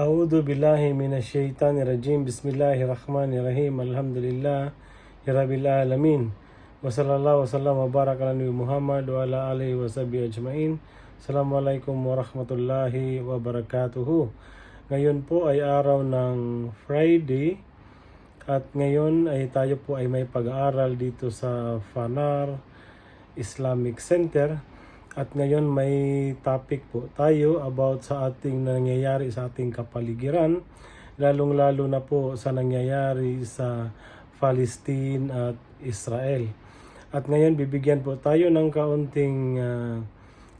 أعوذ بالله من الشيطان الرجيم بسم الله الرحمن الرحيم الحمد لله رب العالمين وصلى الله وسلم وبارك على نبي محمد وعلى آله وصحبه أجمعين Assalamualaikum warahmatullahi wabarakatuh Ngayon po ay araw ng Friday at ngayon ay tayo po ay may pag-aaral dito sa Fanar Islamic Center at ngayon may topic po tayo about sa ating nangyayari sa ating kapaligiran, lalong-lalo na po sa nangyayari sa Palestine at Israel. At ngayon bibigyan po tayo ng kaunting ah,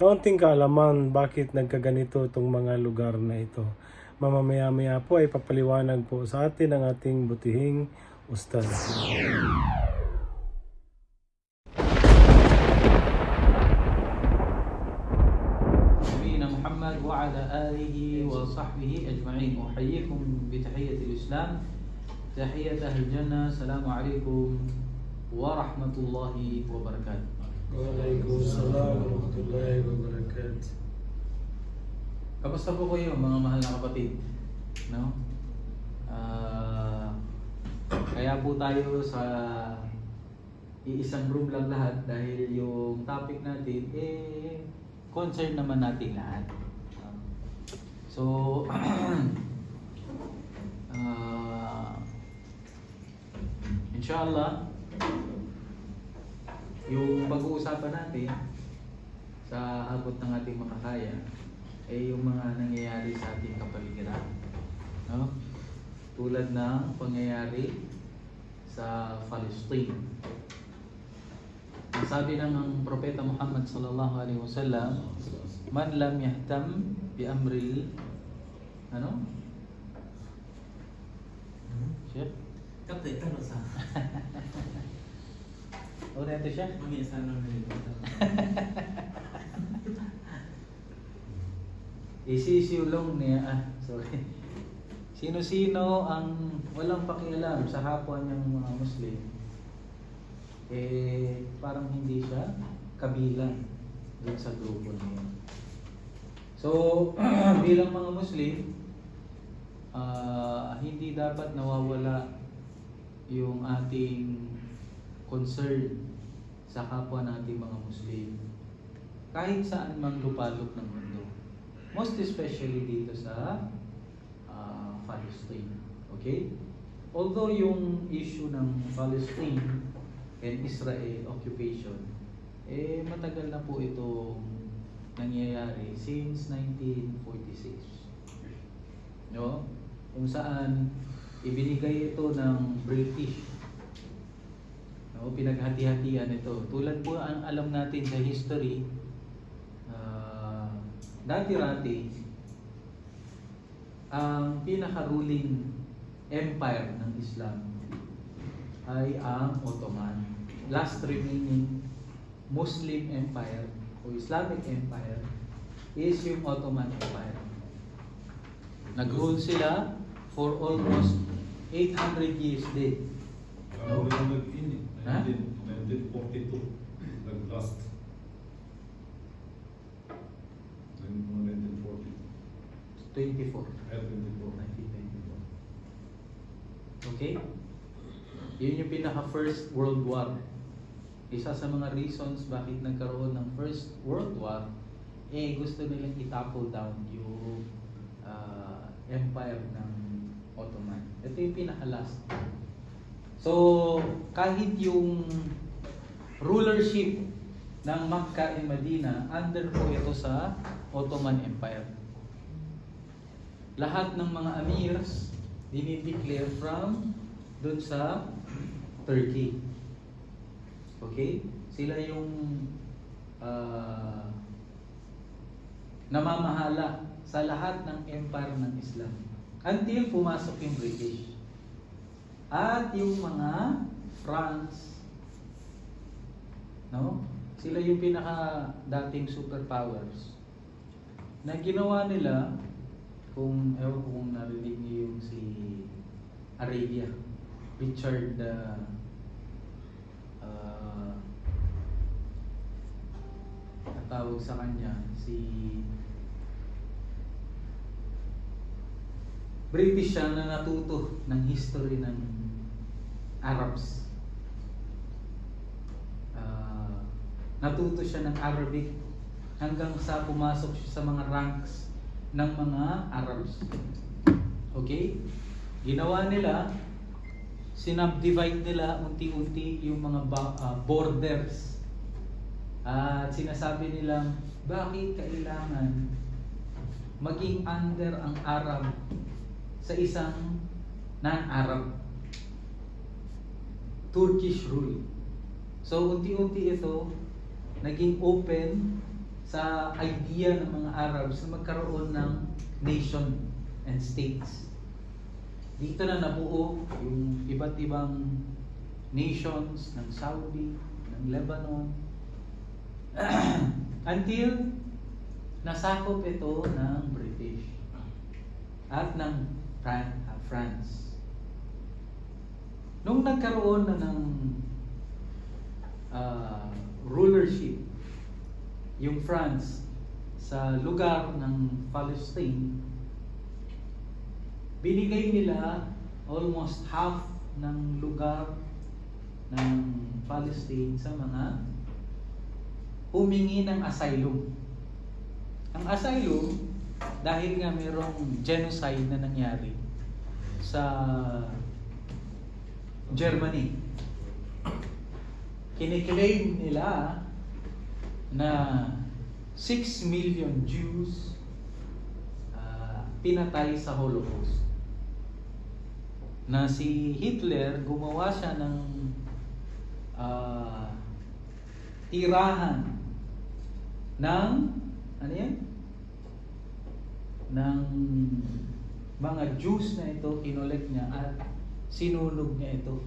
kaunting kaalaman bakit nagkaganito itong mga lugar na ito. Mamamaya-maya po ay papaliwanag po sa atin ang ating butihing ustad. آله وصحبه أجمعين أحييكم بتحية الإسلام تحية أهل الجنة السلام عليكم ورحمة الله وبركاته Waalaikumsalam warahmatullahi wabarakatuh. Kamusta po kayo mga mahal na kapatid? No? Ah, kaya po tayo sa iisang room lang lahat dahil yung topic natin eh concern naman natin lahat. So ah, inshallah yung pag-uusapan natin sa abot ng ating makakaya ay yung mga nangyayari sa ating kapaligiran. No? Tulad ng pangyayari sa Palestine. Sabi ng ang propeta Muhammad sallallahu alaihi wasallam, man lam yahtam bi amril ano? Chef? Cấp thể tất là sao? O ito siya? Sao nó này Isisilong niya, ah, sorry. Sino-sino ang walang pakialam sa kapwa niyang mga Muslim, eh, parang hindi siya kabilang dun sa grupo niya. So, bilang mga Muslim, ah, hindi dapat nawawala yung ating concern sa kapwa nating mga Muslim. Kahit saan mang lupalop ng mundo. Most especially dito sa ah, Palestine. Okay? Although yung issue ng Palestine and Israel occupation, eh matagal na po itong nangyayari since 1946. No? Kung saan ibinigay ito ng British. No, pinaghati-hatian ito. Tulad po ang alam natin sa history, ah, dati-rati, ang pinaka-ruling empire ng Islam ay ang Ottoman. Last remaining Muslim empire o Islamic empire is yung Ottoman Empire. Nag-rule sila for almost 800 years din. Uh, we are in Huh? 19, 1942, like last. 1940, 24. yeah, 24. 1924. Okay? Yun yung pinaka First World War. Isa sa mga reasons bakit nagkaroon ng First World War, eh gusto nilang itapple down yung ah, empire ng Ottoman. Ito yung pinaka last. So, kahit yung rulership ng Makkah and Medina, under po ito sa Ottoman Empire. Lahat ng mga amirs, dinideclare from dun sa Turkey. Okay? Sila yung ah, namamahala sa lahat ng empire ng Islam. Until pumasok yung British. At yung mga France, no? Sila yung pinaka dating superpowers na ginawa nila kung ewan kung narinig niyo yung si Arabia, Richard uh, uh, tawag sa kanya si British siya na natuto ng history ng Arabs. Ah, natuto siya ng Arabic hanggang sa pumasok siya sa mga ranks ng mga Arabs. Okay? Ginawa nila, sinubdivide nila unti-unti yung mga ah, borders. At sinasabi nilang, bakit kailangan maging under ang Arab sa isang non-Arab? Turkish rule. So, unti-unti ito naging open sa idea ng mga Arabs na magkaroon ng nation and states. Dito na nabuo yung iba't ibang nations ng Saudi, ng Lebanon, until nasakop ito ng British at ng ah, France. Nung nagkaroon na ng ah, rulership yung France sa lugar ng Palestine, binigay nila almost half ng lugar ng Palestine sa mga humingi ng asylum. Ang asylum, dahil nga mayroong genocide na nangyari sa Germany. Kiniklaim nila na 6 million Jews ah, pinatay sa Holocaust. Na si Hitler gumawa siya ng ah, tirahan ng ano yan? ng mga Jews na ito, kinolek niya at sinunog niya ito,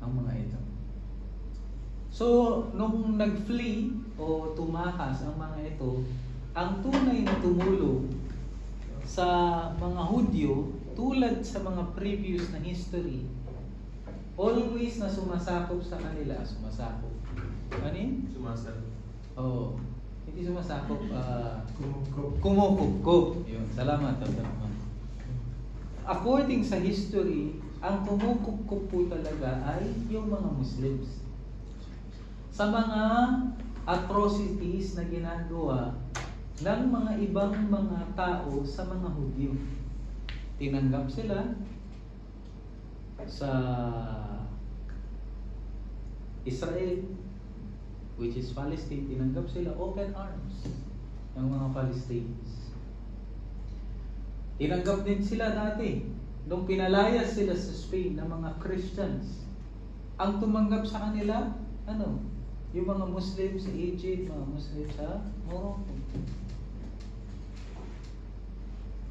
ang mga ito. So, nung nag-flee o tumakas ang mga ito, ang tunay na tumulong sa mga Hudyo, tulad sa mga previous na history, always na sumasakop sa kanila, sumasakop. Ano yun? Sumasal. Oo. Hindi sumasakop, ah, Kumukop. kumukupkup. Yun, salamat. Rahman. According sa history, ang kumukupkup po talaga ay yung mga Muslims. Sa mga atrocities na ginagawa ng mga ibang mga tao sa mga Hudyo. Tinanggap sila sa Israel, which is Palestine, tinanggap sila open arms ng mga Palestinians. Tinanggap din sila dati nung pinalayas sila sa Spain ng mga Christians. Ang tumanggap sa kanila, ano? Yung mga Muslim sa Egypt, mga Muslim sa Morocco.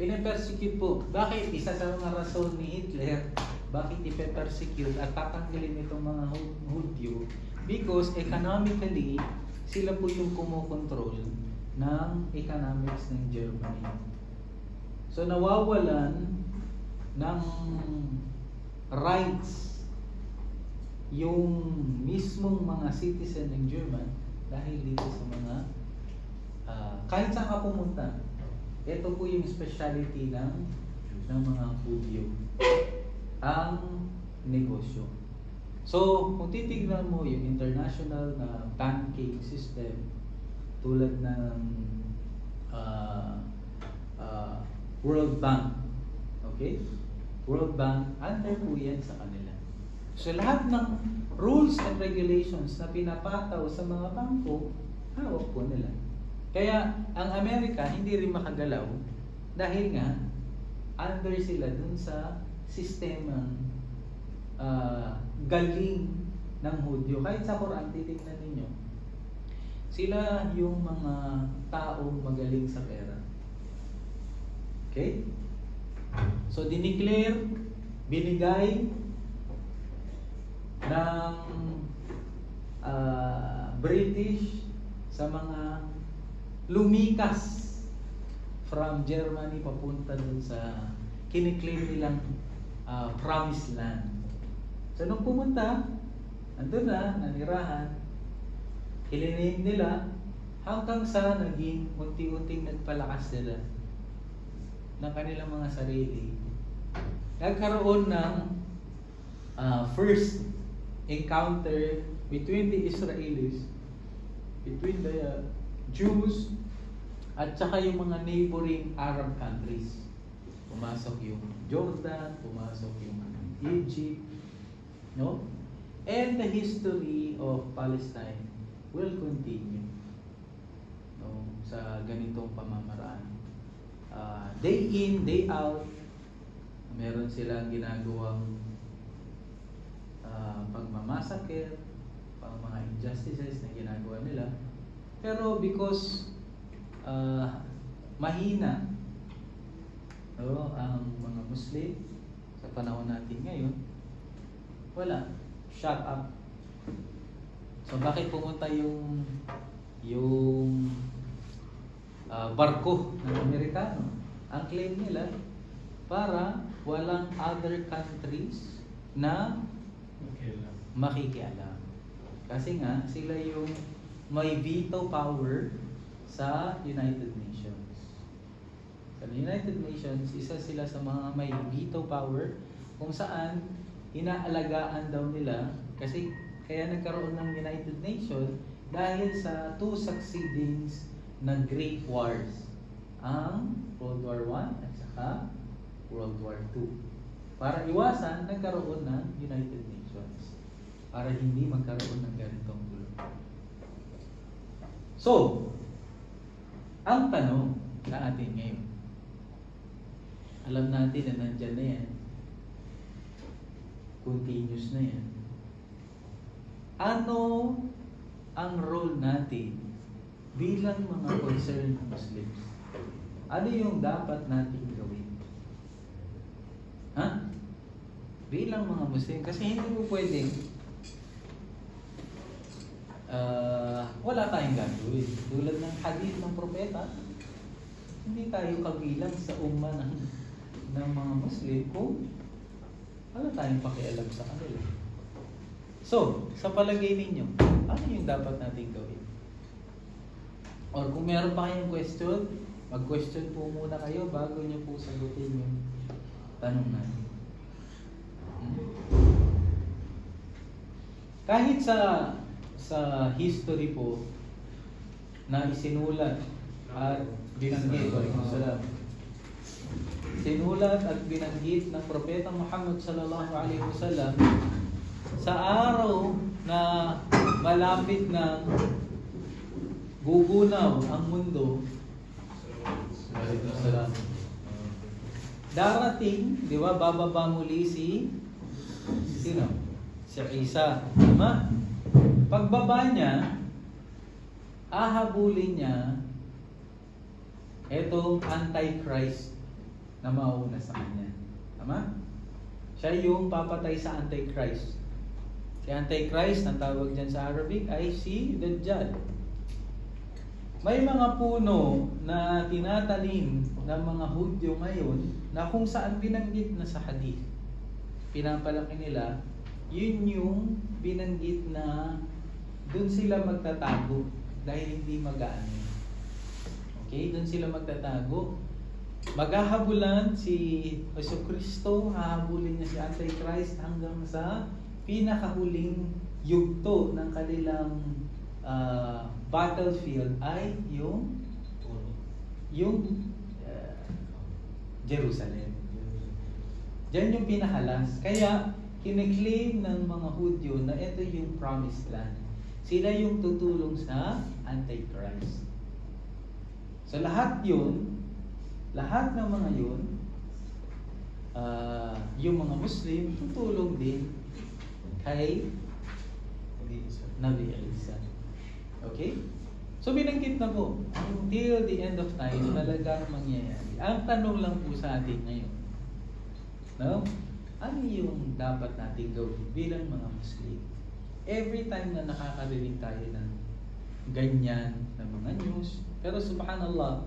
Pinapersecute po. Bakit? Isa sa mga rason ni Hitler, bakit ipe-persecute at tatanggalin itong mga Hu- Hudyo? Because economically, sila po yung kumokontrol ng economics ng Germany. So nawawalan ng rights yung mismong mga citizen ng German dahil dito sa mga ah, kahit saan ka pumunta ito po yung speciality ng ng mga Hudyo ang negosyo. So kung titignan mo yung international na banking system tulad ng ah, ah, World Bank. Okay? World Bank under po yan sa kanila. So lahat ng rules and regulations na pinapataw sa mga bangko, hawak po nila. Kaya ang Amerika hindi rin makagalaw dahil nga under sila dun sa sistemang ah, galing ng Hudyo. Kahit sa Quran, titignan ninyo, sila yung mga taong magaling sa pera. Okay? So, dineclare, binigay ng ah, British sa mga lumikas from Germany papunta dun sa kiniklaim nilang ah, promised land. So nung pumunta, andun na, nanirahan, kilinim nila hanggang sa naging unti-unting nagpalakas nila ng kanilang mga sarili nagkaroon ng ah, first encounter between the Israelis, between the uh, Jews, at saka yung mga neighboring Arab countries. Pumasok yung Jordan, pumasok yung Egypt, no? And the history of Palestine will continue no, sa ganitong pamamaraan. Ah, day in, day out, meron silang ginagawang ah, pagmamasakit, pang mga injustices na ginagawa nila. Pero because ah, mahina no, ang mga Muslim sa panahon natin ngayon, wala. Shut up. So bakit pumunta yung yung ah, barko ng Amerikano? Ang claim nila para walang other countries na makikialam. Kasi nga, sila yung may veto power sa United Nations. Sa United Nations, isa sila sa mga may veto power kung saan inaalagaan daw nila kasi kaya nagkaroon ng United Nations dahil sa two succeeding na Great Wars. Ang World War I at saka World War II. Para iwasan, nagkaroon ng United Nations. Para hindi magkaroon ng ganitong gulo. So, ang tanong sa atin ngayon, alam natin na nandyan na yan. Continuous na yan. Ano ang role natin bilang mga concerned Muslims? Ano yung dapat natin gawin? Ha? Bilang mga Muslim. Kasi hindi mo pwedeng ah, wala tayong gagawin. Tulad ng hadith ng propeta, hindi tayo kabilang sa umma ng, ng mga Muslim kung wala tayong pakialam sa kanila. So, sa palagay ninyo, ano yung dapat natin gawin? Or kung meron pa kayong question, mag-question po muna kayo bago nyo po sagutin yung tanong natin. Hmm? Kahit sa sa history po na isinulat at binanggit. Sinulat at binanggit ng Propeta Muhammad sallallahu alaihi wasallam sa araw na malapit na gugunaw ang mundo. Darating, di ba, bababa muli si sino? Si Isa. Tama? Pagbaba niya, ahabulin niya etong antichrist na mauna sa kanya. Tama? Siya yung papatay sa antichrist. Si antichrist, ang tawag dyan sa Arabic, ay si Dajjal. May mga puno na tinatanim ng mga Hudyo ngayon na kung saan binanggit na sa hadith. Pinapalaki nila, yun yung binanggit na doon sila magtatago dahil hindi magaan. Okay, doon sila magtatago. Maghahabulan si Yesu Kristo, hahabulin niya si Antichrist hanggang sa pinakahuling yugto ng kanilang ah, battlefield ay yung yung ah, Jerusalem. Diyan yung pinakalas. Kaya kiniklaim ng mga Hudyo na ito yung promised land. Sila yung tutulong sa Antichrist. So lahat yun, lahat ng mga yun, ah, yung mga Muslim, tutulong din kay Nabi Isa. Okay? So binanggit na po, until the end of time, talagang mangyayari. Ang tanong lang po sa atin ngayon, no? Ano yung dapat natin gawin bilang mga Muslim? Every time na nakakarinig tayo ng ganyan na mga news, pero subhanallah,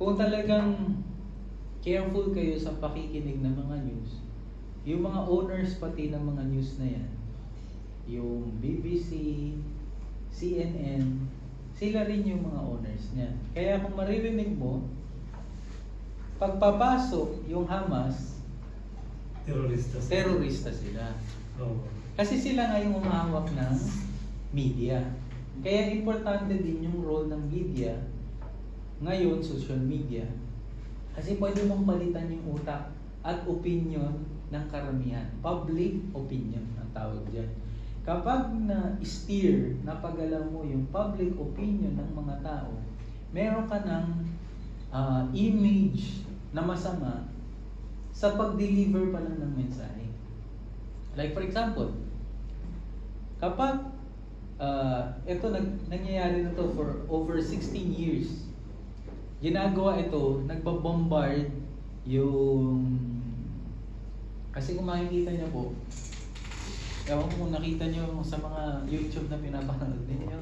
kung talagang careful kayo sa pakikinig ng mga news, yung mga owners pati ng mga news na yan, yung BBC, CNN, sila rin yung mga owners niya. Kaya kung maririnig mo, pagpapasok yung Hamas Terorista. terorista sila. Kasi sila nga yung umahawak ng media. Kaya importante din yung role ng media ngayon, social media. Kasi pwede mong palitan yung utak at opinion ng karamihan. Public opinion ang tawag dyan. Kapag na-steer, napagalaw mo yung public opinion ng mga tao, meron ka ng ah, image na masama sa pag-deliver pa lang ng mensahe. Like for example, kapag uh, ito nag, nangyayari na to for over 16 years, ginagawa ito, nagbabombard yung kasi kung makikita niyo po, ewan kung nakita niyo sa mga YouTube na pinapanood ninyo,